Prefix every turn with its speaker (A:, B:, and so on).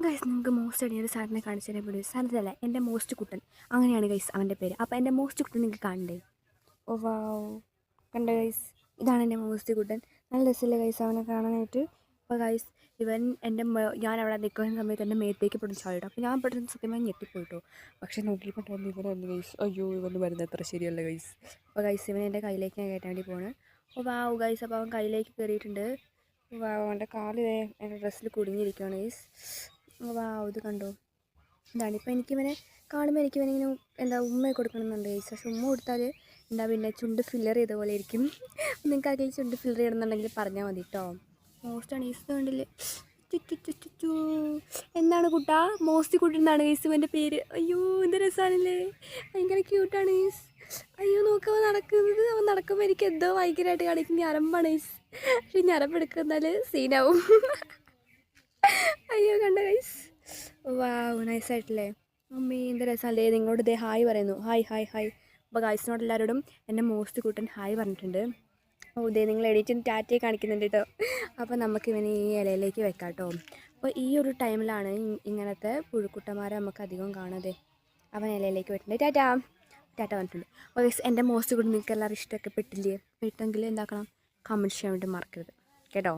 A: Guys നിങ്ങൾക്ക് most അടിയ ഒരു സാധനം കാണിച്ചു തരാൻ പറ്റും സാധനത്തിലല്ല എന്റെ മോസ്റ്റ് കുട്ടൻ. അങ്ങനെയാണ് ഗൈസ് അവന്റെ പേര്. അപ്പോൾ എന്റെ മോസ്റ്റ് കുട്ടൻ നിങ്ങൾക്ക് കാണണ്ടേ? ഓ വാവ് കണ്ട ഗൈസ് ഇതാണ് എന്റെ മോസ്റ്റ് കുട്ടൻ. നല്ല രസമല്ലേ ഗൈസ് അവനെ കാണാനായിട്ട്? അപ്പോൾ ഗൈസ് ഇവൻ എന്റെ ഞാൻ അവിടെ നിൽക്കുന്ന സമയത്ത് എന്റെ മേത്തേക്ക് പെട്ടെന്ന് ചാടിട്ടു അപ്പോൾ ഞാൻ പെട്ടെന്ന് സത്യമായി ഞെട്ടിപ്പോയിട്ടോ. പക്ഷേ നോക്കിയപ്പോൾ വന്ന് ഗൈസ് അയ്യോ ഇവന് വരുന്നത് എത്ര ശരിയല്ല ഗൈസ് അപ്പോൾ ഗൈസ് ഇവൻ എന്റെ കയ്യിലേക്ക് ഞാൻ കയറ്റാൻ വേണ്ടി പോകണം ഓ വാവ് ഗൈസ് അപ്പോൾ അവൻ കയ്യിലേക്ക് കയറിയിട്ടുണ്ട് വാവ് അവന്റെ കാൽ ദേ എന്റെ ഡ്രസ്സിൽ കുടുങ്ങിയിരിക്കുകയാണ് ഗൈസ് വാവ് ഇത് കണ്ടോ? ഇതാണ് ഇപ്പോൾ എനിക്കിവനെ കാണുമ്പോൾ എനിക്കിവനെ ഇങ്ങനെ എന്താ ഉമ്മ കൊടുക്കണമെന്നുണ്ട് ഗൈസ് പക്ഷെ ഉമ്മ കൊടുത്താൽ എന്താ പിന്നെ ചുണ്ട് ഫില്ലർ ചെയ്ത പോലെ ഇരിക്കും. നിങ്ങൾക്ക് അതിൽ ചുണ്ട് ഫില്ലർ ചെയ്യണമെന്നുണ്ടെങ്കിൽ പറഞ്ഞാൽ മതി കേട്ടോ മോസ്റ്റാണ് ഈസ് കണ്ടില്ലേ? ചുറ്റു ചുറ്റു ചു എന്താണ് കുട്ടാ? മോസ്റ്റ് കുട്ടി എന്നാണ് പേര്. അയ്യോ എന്ത് രസമാണല്ലേ ഭയങ്കര ക്യൂട്ടാണ് ഗൈസ് അയ്യോ നോക്ക് അവൻ നടക്കുന്നത്. അവൻ നടക്കുമ്പോൾ എനിക്ക് എന്തോ ഭയങ്കരമായിട്ട് കാണിക്കും. ഞരമ്പാണ് ഗൈസ് പക്ഷെ ഞരമ്പെടുക്കുന്നാൽ സീനാവും അയ്യോ കണ്ട ഗൈസ് വാവ് നൈസായിട്ടില്ലേ അമ്മേ എന്ത് രസമല്ലേ നിങ്ങളോട് ഇതേ ഹായ് പറയുന്നു. ഹായ് ഹായ് ഹായ് അപ്പോൾ ഗൈസിനോട് എല്ലാവരോടും എന്റെ മോസ്റ്റ് കൂട്ടൻ ഹായ് പറഞ്ഞിട്ടുണ്ട്. ഓ ഇതേ നിങ്ങൾ എഡിറ്റും ടാറ്റയെ കാണിക്കുന്നുണ്ട് കേട്ടോ അപ്പോൾ നമുക്ക് ഇവനെ ഈ ഇലയിലേക്ക് വെക്കാം കേട്ടോ അപ്പോൾ ഈ ഒരു ടൈമിലാണ് ഇങ്ങനത്തെ പുഴുക്കുട്ടന്മാരെ നമുക്ക് അധികം കാണാതെ അവൻ ഇലയിലേക്ക് വെട്ടിട്ടുണ്ട് ടാറ്റ ടാറ്റ പറഞ്ഞിട്ടുണ്ട് അപ്പോൾ ഗൈസ് എന്റെ മോസ്റ്റ് കൂടി നിങ്ങൾക്ക് എല്ലാവരും ഇഷ്ടമൊക്കെ പെട്ടില്ലേ? പെട്ടെങ്കിൽ എന്താക്കണം? കമന്റ് ചെയ്യാൻ വേണ്ടി മറക്കരുത്. കേട്ടോ?